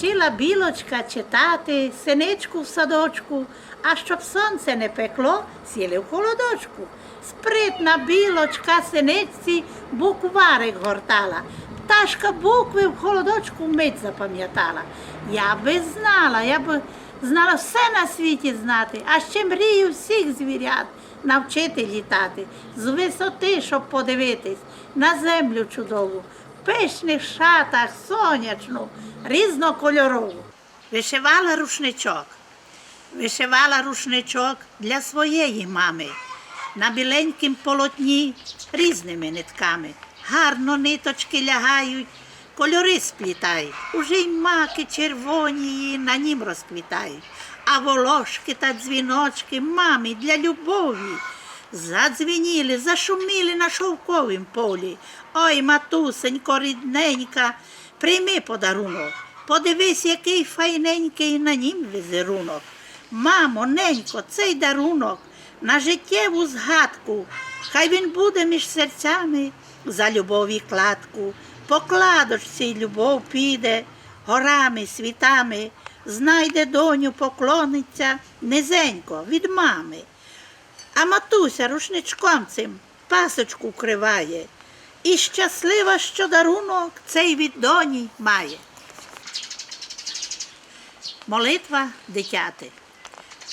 Хотіла білочка читати, синичку в садочку, а щоб сонце не пекло, сіли в холодочку. Спритна білочка синичці букварик гортала. Пташка букви в холодочку мить запам'ятала. Я би знала, я би знала все на світі знати, а ще мрію всіх звірят навчити літати з висоти, щоб подивитись на землю чудову, пишних шатах сонячну, різнокольорову. Вишивала рушничок. Вишивала рушничок для своєї мами на біленькім полотні різними нитками. Гарно ниточки лягають, кольори сплітають. Уже й маки червоні на нім розквітають. А волошки та дзвіночки мамі для любові. Задзвеніли, зашуміли на шовковім полі. Ой, матусенько, рідненька, прийми подарунок. Подивись, який файненький на нім візерунок. Мамо, ненько, цей дарунок на життєву згадку. Хай він буде між серцями за любові кладку. Покладочці любов піде, горами, світами, знайде доню, поклониться низенько від мами. А матуся рушничком цим пасочку криває. І щаслива, що дарунок цей від доні має. Молитва дитяти.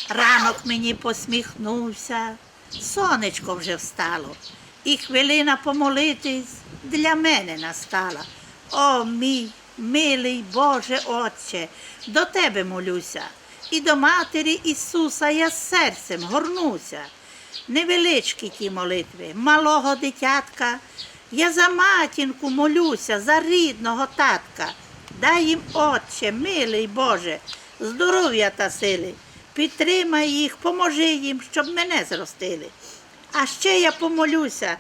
Ранок мені посміхнувся, сонечко вже встало, і хвилина помолитись для мене настала. О, мій милий Боже Отче, до Тебе молюся, і до Матері Ісуса я серцем горнуся. Невеличкі ті молитви, малого дитятка, я за матінку молюся, за рідного татка. Дай їм, Отче, милий Боже, здоров'я та сили. Підтримай їх, поможи їм, щоб мене зростили. А ще я помолюся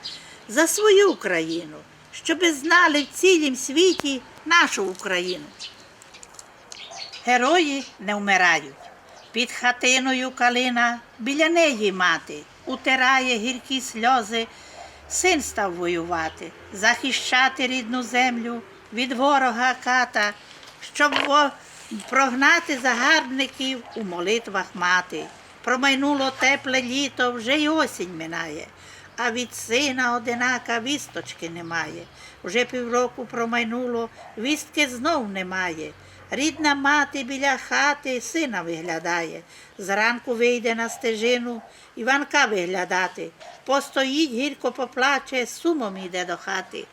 за свою країну, щоби знали в цілім світі нашу Україну. Герої не вмирають. Під хатиною калина біля неї мати утирає гіркі сльози. Син став воювати, захищати рідну землю від ворога ката, щоб прогнати загарбників у молитвах мати. Промайнуло тепле літо, вже й осінь минає, а від сина одинака вісточки немає. Вже півроку промайнуло, вістки знов немає. Рідна мати біля хати сина виглядає. Зранку вийде на стежину Іванка виглядати. Постоїть, гірко поплаче, сумом йде до хати.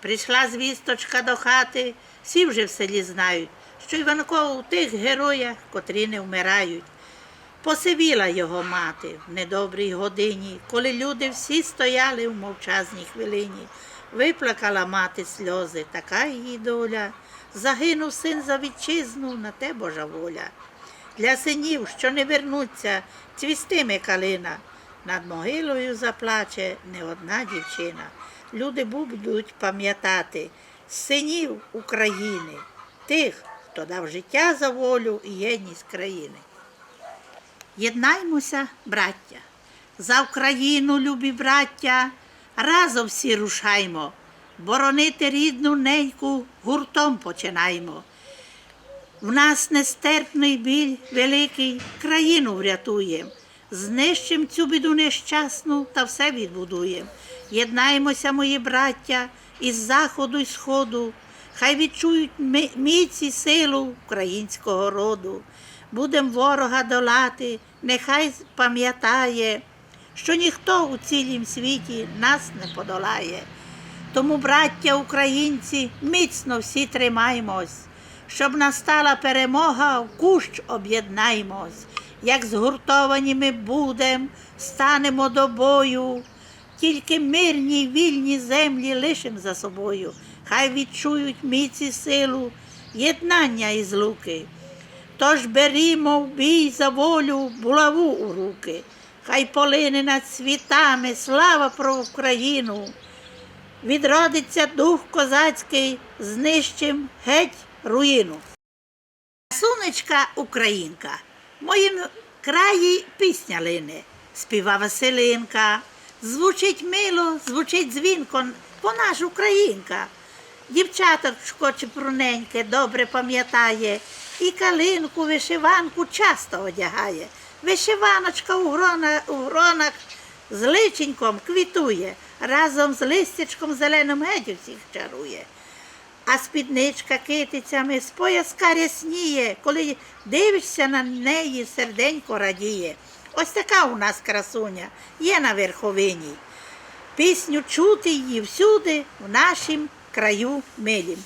Прийшла звісточка до хати, всі вже в селі знають, що Іванко у тих героях, котрі не вмирають. Посивіла його мати в недобрій годині, коли люди всі стояли в мовчазній хвилині. Виплакала мати сльози, така її доля. Загинув син за вітчизну, на те Божа воля. Для синів, що не вернуться, цвістиме калина. Над могилою заплаче не одна дівчина. Люди будуть пам'ятати синів України, тих, хто дав життя за волю і єдність країни. Єднаймося, браття, за Україну, любі браття, разом всі рушаймо, боронити рідну неньку гуртом починаймо. В нас нестерпний біль великий, країну врятуєм, знищим цю біду нещасну та все відбудуєм. Єднаймося, мої браття, із заходу й сходу, хай відчують міць і силу українського роду. Будем ворога долати, нехай пам'ятає, що ніхто у цілім світі нас не подолає. Тому, браття українці, міцно всі тримаймось, щоб настала перемога, в кущ об'єднаймось. Як згуртовані ми будем, станемо до бою, тільки мирні вільні землі лишим за собою. Хай відчують міць і силу, єднання і злуки. Тож берімо в бій за волю булаву у руки. Хай полине над світами слава про Україну. Відродиться дух козацький, знищим геть руїну. Сонечка Українка, моїм краї пісня лине, співа Василинка, звучить мило, звучить дзвінко, вона ж українка. Дівчаточко чепруненьке добре пам'ятає, і калинку, вишиванку часто одягає. Вишиваночка у гронах з личеньком квітує, разом з листячком зеленим геть всіх чарує. А спідничка китицями з пояска рясніє, коли дивишся на неї, серденько радіє. Ось така у нас красуня є на верховині. Пісню чути її всюди в нашім краю милім.